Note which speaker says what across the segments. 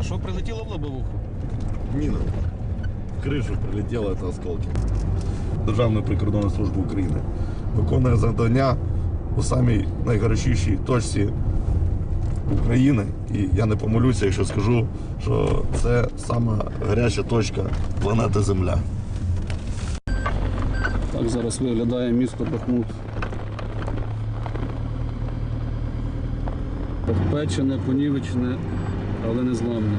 Speaker 1: А що прилетіло в лобовуху?
Speaker 2: Міна. В кришу прилетіло це осколки. Державної прикордонної служби України виконує завдання у самій найгарячішій точці України. І я не помилюся, якщо скажу, що це сама гаряча точка планети Земля.
Speaker 1: Так зараз виглядає місто Бахмут. Печене, понівечене, але не зламне.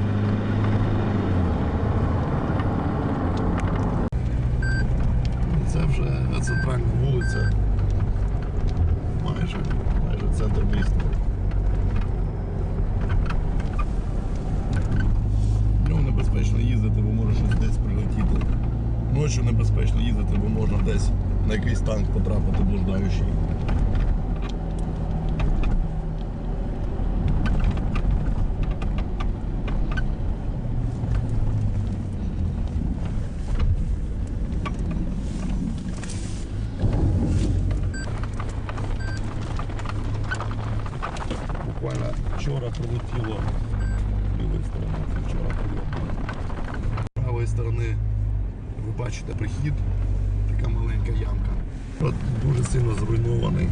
Speaker 2: Це вже центральна вулиця. Майже, майже центр міста. Днем небезпечно їздити, бо може щось десь прилетіти. Ночі небезпечно їздити, бо можна десь на якийсь танк потрапити блуждаючий. Вчора прилетіло з лівої сторони, це вчора прилетіло. З правої сторони ви бачите прихід, така маленька ямка. От дуже сильно зруйнований.